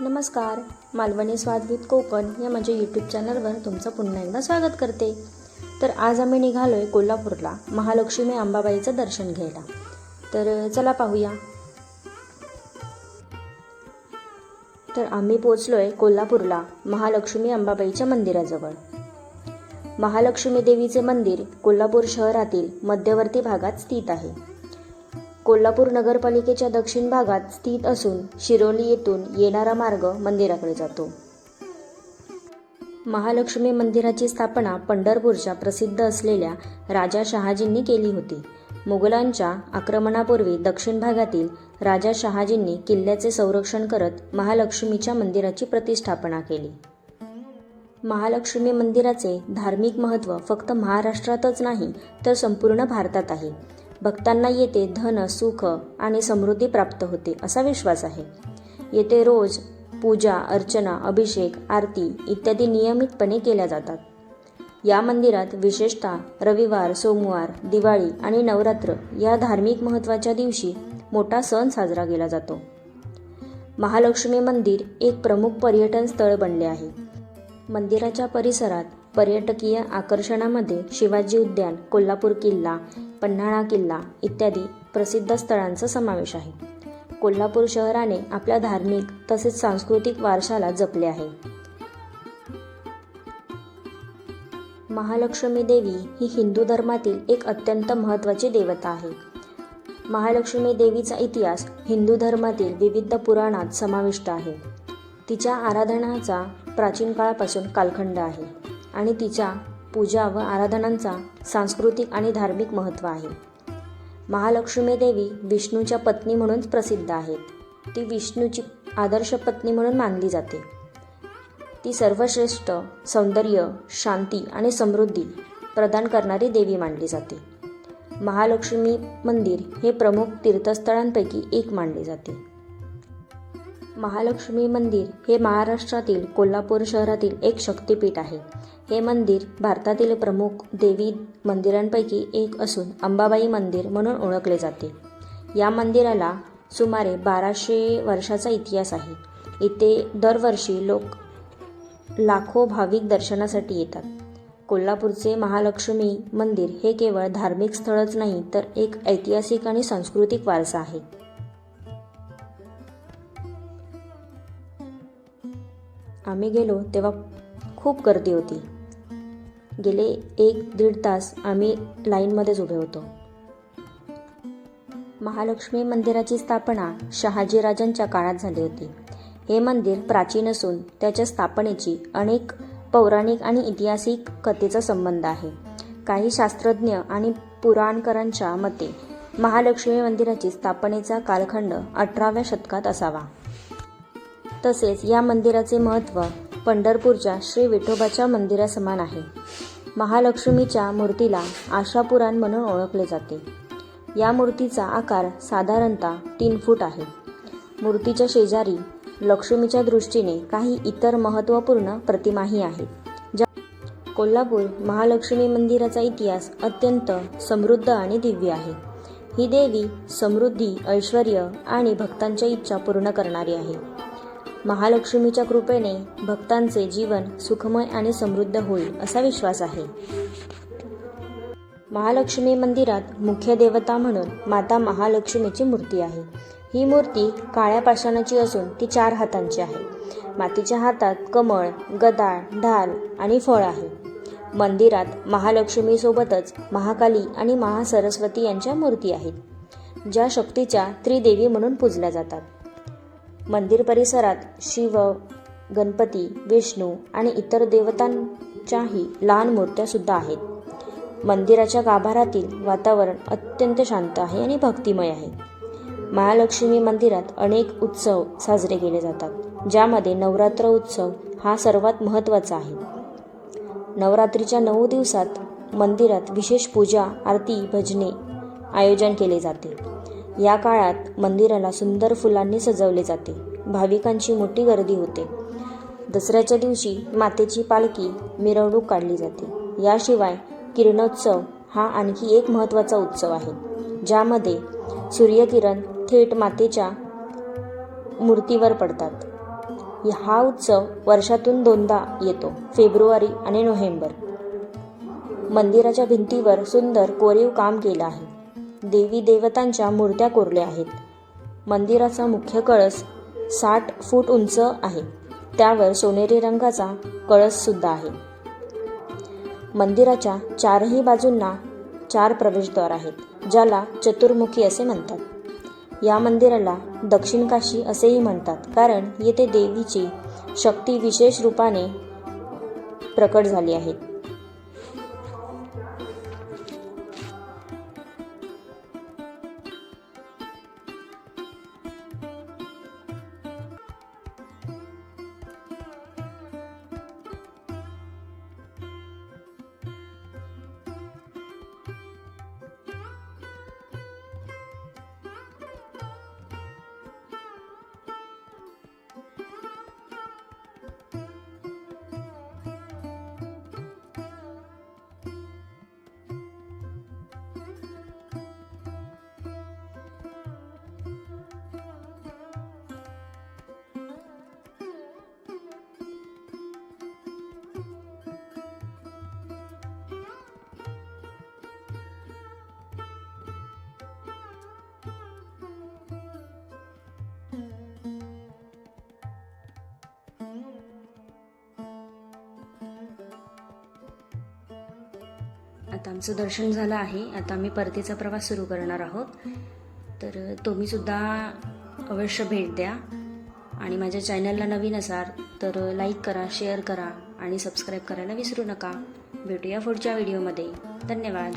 नमस्कार मालवणी स्वाद विथ कोकण या माझ्या यूट्यूब चॅनलवर तुमचं पुन्हा एकदा स्वागत करते. तर आज आम्ही निघालो आहे कोल्हापूरला महालक्ष्मी अंबाबाईचं दर्शन घ्यायला. तर चला पाहूया. तर आम्ही पोचलो आहे कोल्हापूरला महालक्ष्मी अंबाबाईच्या मंदिराजवळ. महालक्ष्मी देवीचे मंदिर कोल्हापूर शहरातील मध्यवर्ती भागात स्थित आहे. कोल्हापूर नगरपालिकेच्या दक्षिण भागात स्थित असून शिरोली येथून येणारा मार्ग मंदिराकडे जातो. महालक्ष्मी मंदिराची स्थापना पंढरपूरच्या प्रसिद्ध असलेल्या राजा शहाजींनी केली होती. मुघलांच्या आक्रमणापूर्वी दक्षिण भागातील राजा शहाजींनी किल्ल्याचे संरक्षण करत महालक्ष्मीच्या मंदिराची प्रतिष्ठापना केली. महालक्ष्मी मंदिराचे धार्मिक महत्त्व फक्त महाराष्ट्रातच नाही तर संपूर्ण भारतात आहे. भक्तांना येथे धन सुख आणि समृद्धी प्राप्त होते असा विश्वास आहे. येथे रोज पूजा अर्चना अभिषेक आरती इत्यादी नियमितपणे केल्या जातात. या मंदिरात विशेषतः रविवार सोमवार दिवाळी आणि नवरात्र या धार्मिक महत्त्वाच्या दिवशी मोठा सण साजरा केला जातो. महालक्ष्मी मंदिर एक प्रमुख पर्यटन स्थळ बनले आहे. मंदिराच्या परिसरात पर्यटकीय आकर्षणामध्ये शिवाजी उद्यान कोल्हापूर किल्ला पन्हाळा किल्ला इत्यादी प्रसिद्ध स्थळांचा समावेश आहे. कोल्हापूर शहराने आपल्या धार्मिक तसेच सांस्कृतिक वारशाला जपले आहे. महालक्ष्मी देवी ही हिंदू धर्मातील एक अत्यंत महत्त्वाची देवता आहे. महालक्ष्मी देवीचा इतिहास हिंदू धर्मातील विविध पुराणात समाविष्ट आहे. तिच्या आराधनाचा प्राचीन काळापासून कालखंड आहे. आणि तिच्या पूजा व आराधनांचा सांस्कृतिक आणि धार्मिक महत्त्व आहे. महालक्ष्मी देवी विष्णूच्या पत्नी म्हणून प्रसिद्ध आहेत. ती विष्णूची आदर्श पत्नी म्हणून मानली जाते. ती सर्वश्रेष्ठ सौंदर्य शांती आणि समृद्धी प्रदान करणारी देवी मानली जाते. महालक्ष्मी मंदिर हे प्रमुख तीर्थस्थळांपैकी एक मानले जाते. महालक्ष्मी मंदिर हे महाराष्ट्रातील कोल्हापूर शहरातील एक शक्तिपीठ आहे. हे मंदिर भारतातील प्रमुख देवी मंदिरांपैकी एक असून अंबाबाई मंदिर म्हणून ओळखले जाते. या मंदिराला सुमारे बाराशे वर्षाचा इतिहास आहे. इथे दरवर्षी लोक लाखो भाविक दर्शनासाठी येतात. कोल्हापूरचे महालक्ष्मी मंदिर हे केवळ धार्मिक स्थळच नाही तर एक ऐतिहासिक आणि सांस्कृतिक वारसा आहे. आम्ही गेलो तेव्हा खूप गर्दी होती. गेले एक दीड तास आम्ही लाईनमध्येच उभे होतो. महालक्ष्मी मंदिराची स्थापना शहाजीराजांच्या काळात झाली होती. हे मंदिर प्राचीन असून त्याच्या स्थापनेची अनेक पौराणिक आणि ऐतिहासिक कथेचा संबंध आहे. काही शास्त्रज्ञ आणि पुराणकरांच्या मते महालक्ष्मी मंदिराची स्थापनेचा कालखंड अठराव्या शतकात असावा. तसेच या मंदिराचे महत्त्व पंढरपूरच्या श्री विठोबाच्या मंदिरासमान आहे. महालक्ष्मीच्या मूर्तीला आशापुराण म्हणून ओळखले जाते. या मूर्तीचा आकार साधारणतः तीन फूट आहे. मूर्तीच्या शेजारी लक्ष्मीच्या दृष्टीने काही इतर महत्त्वपूर्ण प्रतिमाही आहेत. ज्या कोल्हापूर महालक्ष्मी मंदिराचा इतिहास अत्यंत समृद्ध आणि दिव्य आहे. ही देवी समृद्धी ऐश्वर आणि भक्तांच्या इच्छा पूर्ण करणारी आहे. महालक्ष्मीच्या कृपेने भक्तांचे जीवन सुखमय आणि समृद्ध होईल असा विश्वास आहे. महालक्ष्मी मंदिरात मुख्य देवता म्हणून माता महालक्ष्मीची मूर्ती आहे. ही मूर्ती काळ्या पाषाणाची असून ती चार हातांची आहे. मातीच्या हातात कमळ गदाळ ढाल आणि फळ आहे. मंदिरात महालक्ष्मीसोबतच महाकाली आणि महासरस्वती यांच्या मूर्ती आहेत ज्या शक्तीच्या त्रिदेवी म्हणून पूजल्या जातात. मंदिर परिसरात शिव गणपती विष्णू आणि इतर देवतांच्याही लहान मूर्त्यासुद्धा आहेत. मंदिराच्या गाभारातील वातावरण अत्यंत शांत आहे आणि भक्तिमय आहे. महालक्ष्मी मंदिरात अनेक उत्सव साजरे केले जातात ज्यामध्ये नवरात्र उत्सव हा सर्वात महत्त्वाचा आहे. नवरात्रीच्या नऊ दिवसात मंदिरात विशेष पूजा आरती भजने आयोजन केले जाते. या काळात मंदिराला सुंदर फुलांनी सजवले जाते. भाविकांची मोठी गर्दी होते. दसऱ्याच्या दिवशी मातेची पालखी मिरवणूक काढली जाते. याशिवाय किरणोत्सव हा आणखी एक महत्त्वाचा उत्सव आहे ज्यामध्ये सूर्यकिरण थेट मातेच्या मूर्तीवर पडतात. हा उत्सव वर्षातून दोनदा येतो फेब्रुवारी आणि नोव्हेंबर. मंदिराच्या भिंतीवर सुंदर कोरीव काम केलं आहे. देवी देवतांच्या मूर्त्या कोरल्या आहेत. मंदिराचा मुख्य कळस साठ फूट उंच आहे. त्यावर सोनेरी रंगाचा कळससुद्धा आहे. मंदिराच्या चारही बाजूंना चार प्रवेशद्वार आहेत ज्याला चतुर्मुखी असे म्हणतात. या मंदिराला दक्षिण काशी असेही म्हणतात कारण येथे देवीची शक्ती विशेष रूपाने प्रकट झाली आहे. आता आमचं दर्शन झालं आहे. आता आम्ही परतीचा प्रवास सुरू करणार आहोत. तर तुम्हीसुद्धा अवश्य भेट द्या. आणि माझ्या चॅनलला नवीन असाल तर लाईक करा शेअर करा आणि सबस्क्राईब करायला विसरू नका. भेटूया पुढच्या व्हिडिओमध्ये. धन्यवाद.